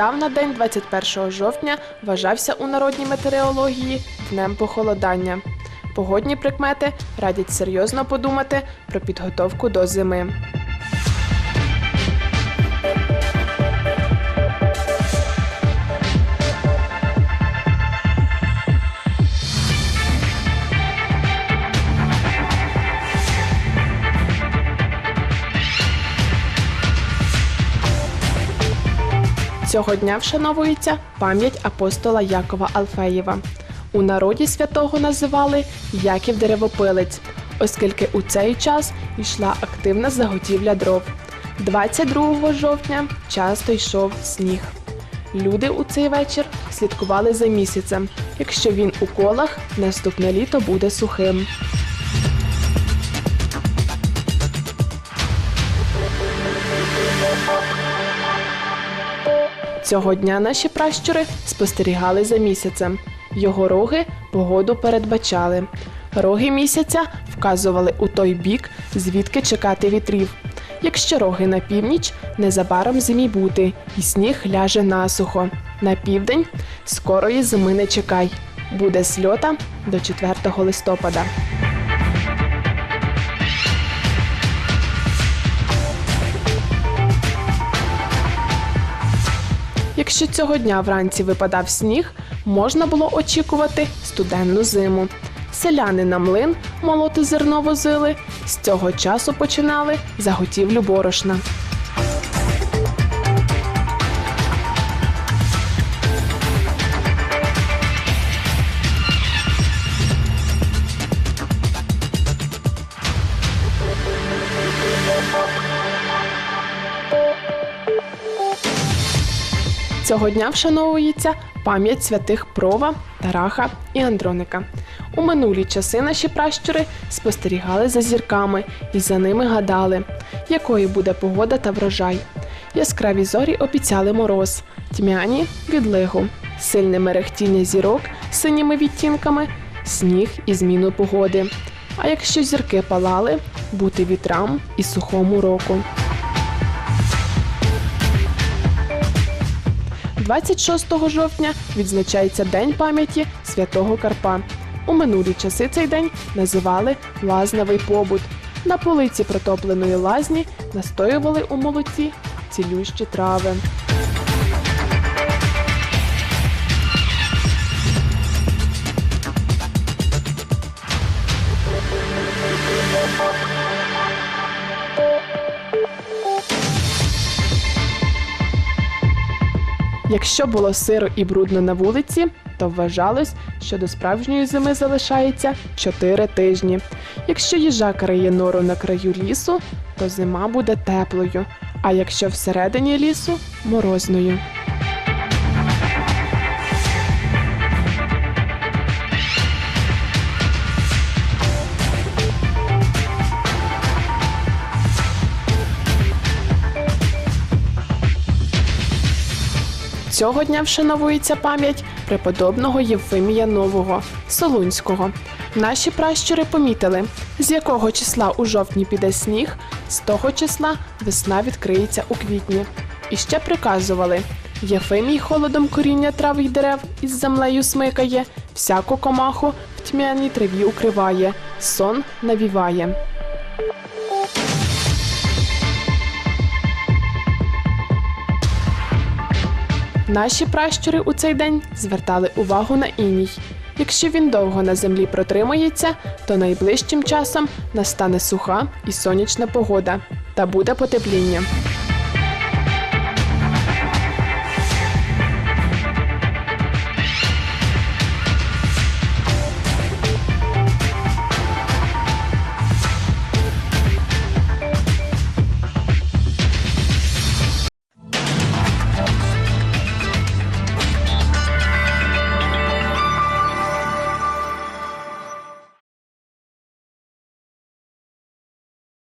Віднедавна день 21 жовтня вважався у народній метеорології днем похолодання. Погодні прикмети радять серйозно подумати про підготовку до зими. Цього дня вшановується пам'ять апостола Якова Алфеєва. У народі святого називали Яків Деревопилець, оскільки у цей час йшла активна заготівля дров. 22 жовтня часто йшов сніг. Люди у цей вечір слідкували за місяцем. Якщо він у колах, наступне літо буде сухим. Цього дня наші пращури спостерігали за місяцем. Його роги погоду передбачали. Роги місяця вказували у той бік, звідки чекати вітрів. Якщо роги на північ, незабаром зимі бути, і сніг ляже насухо. На південь скорої зими не чекай. Буде сльота до 4 листопада. Якщо цього дня вранці випадав сніг, можна було очікувати студенну зиму. Селяни на млин молоти зерно возили, з цього часу починали заготівлю борошна. Цього дня вшановується пам'ять святих Прова, Тараха і Андроника. У минулі часи наші пращури спостерігали за зірками і за ними гадали, якою буде погода та врожай. Яскраві зорі обіцяли мороз, тьмяні відлигу, сильне мерехтіння зірок синіми відтінками, сніг і зміну погоди. А якщо зірки палали, бути вітрам і сухому року. 26 жовтня відзначається День пам'яті святого Карпа. У минулі часи цей день називали лазневий побут. На полиці протопленої лазні настоювали у молоці цілющі трави. Якщо було сиро і брудно на вулиці, то вважалось, що до справжньої зими залишається 4 тижні. Якщо їжак риє нору на краю лісу, то зима буде теплою, а якщо всередині лісу морозною. Цього дня вшановується пам'ять преподобного Євфимія Нового Солунського. Наші пращури помітили, з якого числа у жовтні піде сніг, з того числа весна відкриється у квітні. І ще приказували: Єфимій холодом коріння трав й дерев із землею смикає, всяку комаху в тьмяній траві укриває, сон навіває. Наші пращури у цей день звертали увагу на іній. Якщо він довго на землі протримається, то найближчим часом настане суха і сонячна погода та буде потепління.